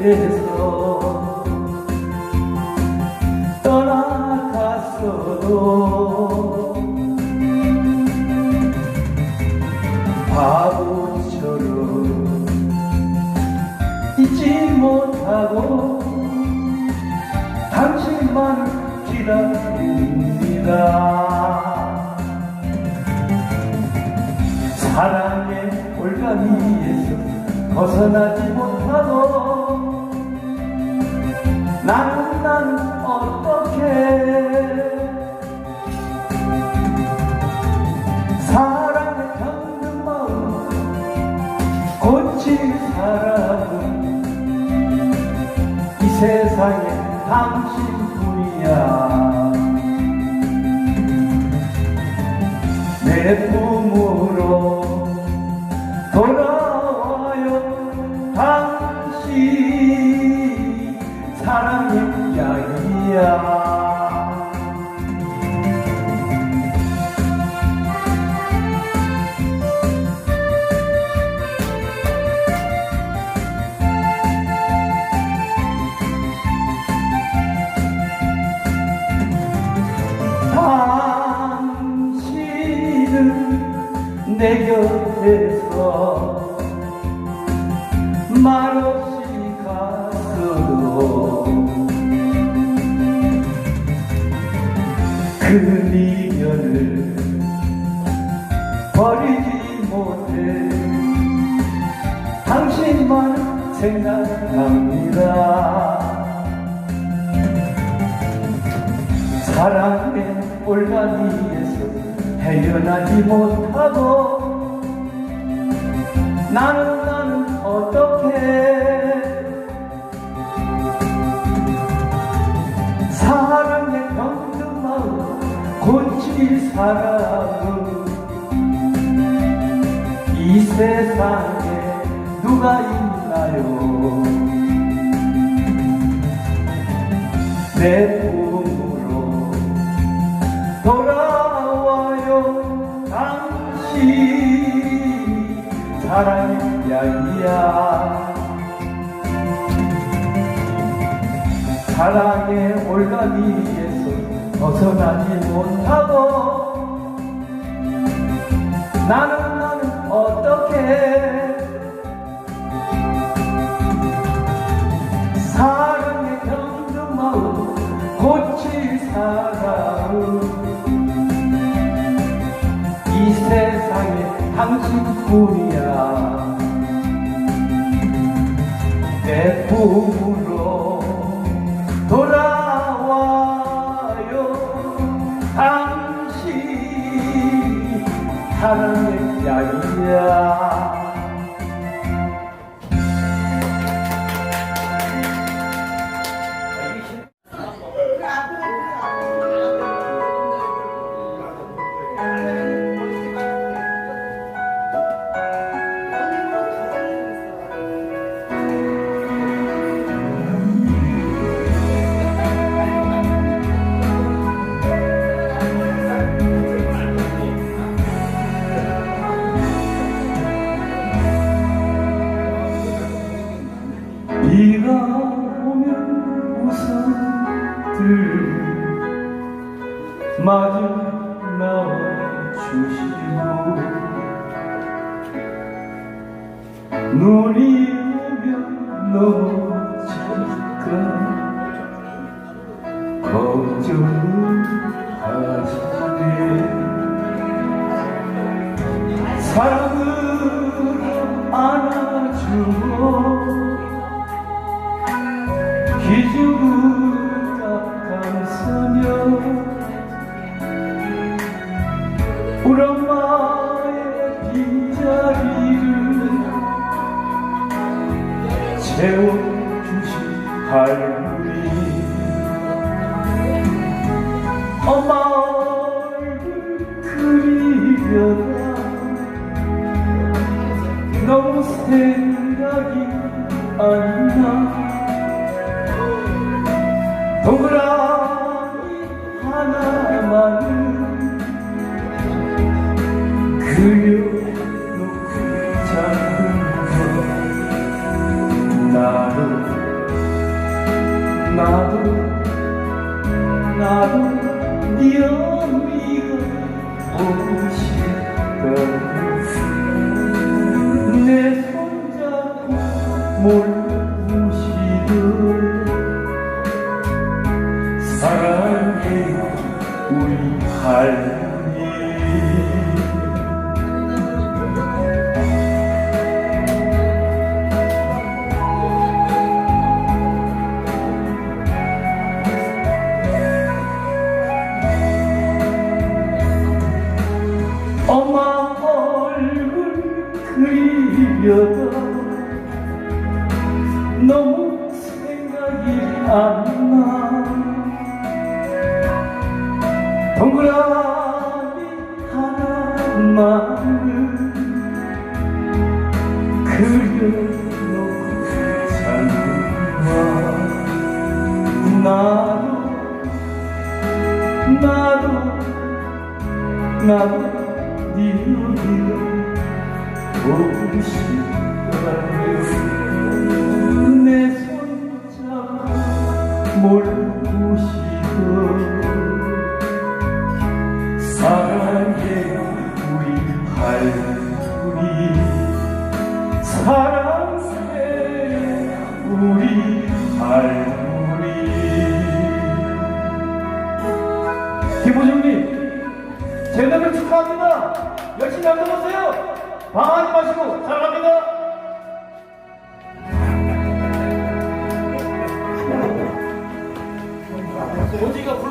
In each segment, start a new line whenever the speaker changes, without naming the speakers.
곁에서 떠나갔어도 바보처럼 잊지 못하고 당신만 기다립니다. 사랑의 올가미에서 벗어나지 못하고 나는 나는 어떻게 사랑에 잠든 마음 고칠 사람은 이 세상에 당신뿐이야. 내품 그 미련을 버리지 못해. 당신만 생각합니다. 사랑의 올가미에서 헤어나지 못하고 나는 나는 어떻게 마음 고칠 사람은 이 세상에 누가 있나요? 내 품으로 돌아와요. 당신 사랑의 이야기야 사랑의 올가미에서 벗어나지 못하고. 나는 나는 어떻게 사랑의 병든 마음 고칠 사람은 이 세상에 당신뿐이야. 내 품으로 사랑의 이야 마주 나와 주시고 눈이 오면 넘어질까 걱정하시네 사랑으로 안아주고 채워주신 할머니 엄마 하나만을 그려놓고 살아 나도 나도 나도 네 어디가 보고 싶다며 내 손잡고 몰고 사랑해 우리 할머니 김부장님 제 노래 축하합니다. 열심히 만들어보세요. 방황하지 마시고 사랑합니다. 어디가 불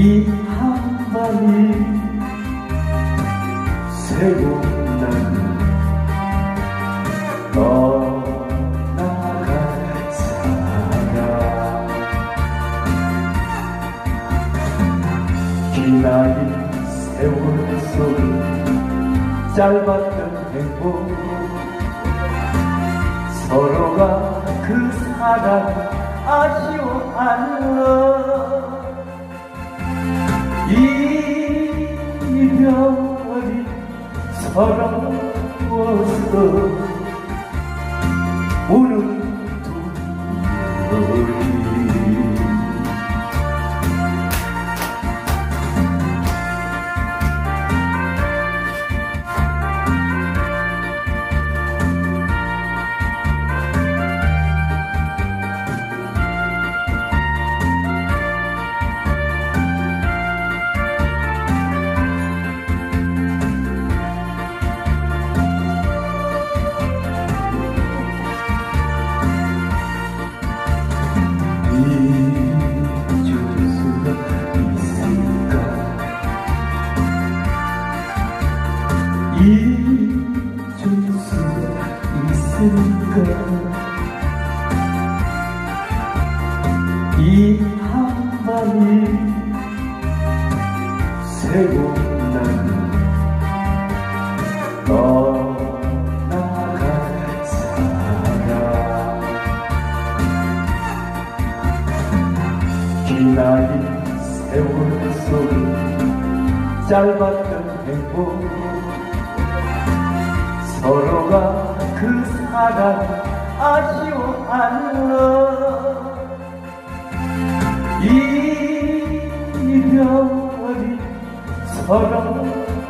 이 한밤이 새고 나는 떠나갈 사람 기나긴 세월 속 짧았던 행복. 서로가 그 사랑 아쉬워하는 이별이 서러워서 우는 둘이 잊을 수가 있을까 이 한밤이 새고 나는 떠나갈 사람 기나긴 세월 속 짧았던 행복 사랑 아쉬워하는 이별이 서러워서